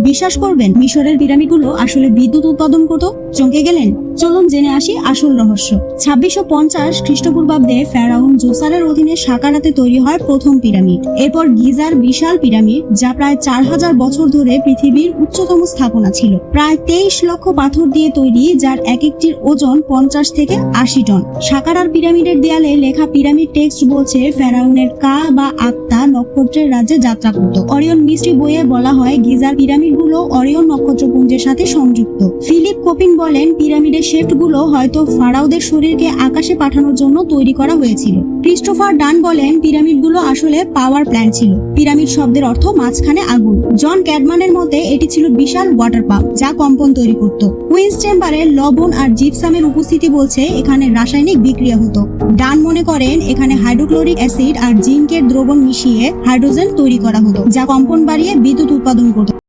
বিশ্বাস করবেন? মিশরের পিরামিডগুলো আসলে বিদ্যুৎ উৎপাদন করত? চমকে গেলেন? চলুন জেনে আসি আসল রহস্য। ছাব্বিশশো পঞ্চাশ খ্রিস্টপূর্বাব্দে ফেরাউন জোসারের অধীনে সাকারাতে তৈরি হয় প্রথম পিরামিড। এরপর গিজার বিশাল পিরামিড, যা প্রায় চার হাজার বছর ধরে পৃথিবীর উচ্চতম স্থাপনা ছিল। প্রায় তেইশ লক্ষ পাথর দিয়ে তৈরি, যার এক একটির ওজন পঞ্চাশ থেকে আশি টন। সাকারার পিরামিডের দেয়ালে লেখা পিরামিড টেক্সট বলছে ফেরাউনের কা বা আত্মা নক্ষত্রের রাজ্যে যাত্রা করত অরিয়ন মিস্ট্রি বইয়ে বলা হয়, গিজার পিরামিডগুলো অরিয়ন নক্ষত্রপুঞ্জের সাথে সংযুক্ত। ফিলিপ কোপিন বলেন, পিরামিডের শেফটগুলো হয়তো ফারাওদের শরীরকে আকাশে পাঠানোর জন্য তৈরি করা হয়েছিল। ক্রিস্টোফার ডান বলেন, পিরামিডগুলো আসলে পাওয়ার প্ল্যান্ট ছিল। পিরামিড শব্দের অর্থ মাঝখানে আগুন। জন ক্যাডমানের মতে, এটি ছিল বিশাল ওয়াটার পাম্প যা কম্পন তৈরি করত। কুইন্স চেম্বারে লবণ আর জিপসামের উপস্থিতি বলছে, এখানে রাসায়নিক বিক্রিয়া হতো। ডান মনে করেন, এখানে হাইড্রোক্লোরিক অ্যাসিড আর জিঙ্কের দ্রবণ মিশিয়ে হাইড্রোজেন তৈরি করা হতো, যা কম্পন বাড়িয়ে বিদ্যুৎ উৎপাদন করত।